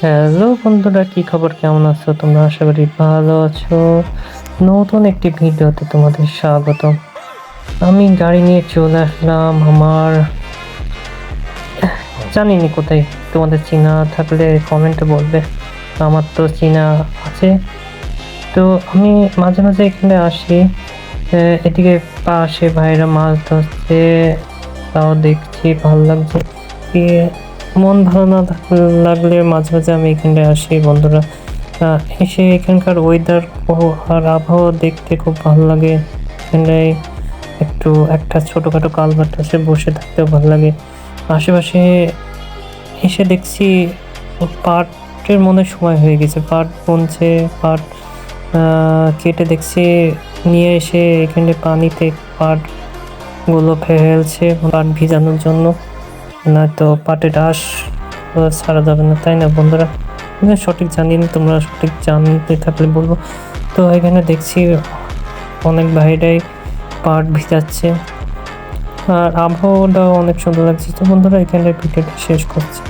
Hello বন্ধুরা, কি খবর? কেমন আছো? তোমরা আশা করি ভালো আছো। নতুন একটি ভিডিওতে তোমাদের স্বাগত আমি গাড়ি নিয়ে চলে আসলাম আমার। জানি না কোথায় তোমাদের চেনা থাকলে কমেন্টে বলবে। আমার তো চেনা আছে। তো আমি মাঝে মাঝে এখানে আসি। এদিকে পাশে ভাইরা মাছ ধরছে। তাও দেখছি, ভালো লাগছে। মন ভালো না লাগলে মাঝে মাঝে আমি এখানে আসি, বন্ধুরা। এসে এখানকার ওয়েদার আর আবহাওয়া দেখতে খুব ভালো লাগে। এখানে একটু একটা ছোটোখাটো কালভার্ট বসে থাকতেও ভালো লাগে। আশেপাশে এসে দেখছি পাটের মনে সময় হয়ে গেছে। পাট বনছে পাট কেটে দেখছি, নিয়ে এসে এখানে পানিতে পাটগুলো ফেলছে পাট ভিজানোর জন্য। নয়তো পাটে ডাস আহ, ছাড়া যাবে না তাই না বন্ধুরা? সঠিক জানি না তোমরা সঠিক জানতে থাকলে বলব। তো এখানে দেখছি অনেক ভাইরাই পাট ভিজাচ্ছে। আর আবহাওয়াটাও অনেক সুন্দর লাগছে। তো বন্ধুরা এখানে ভিডিওটা শেষ করছি।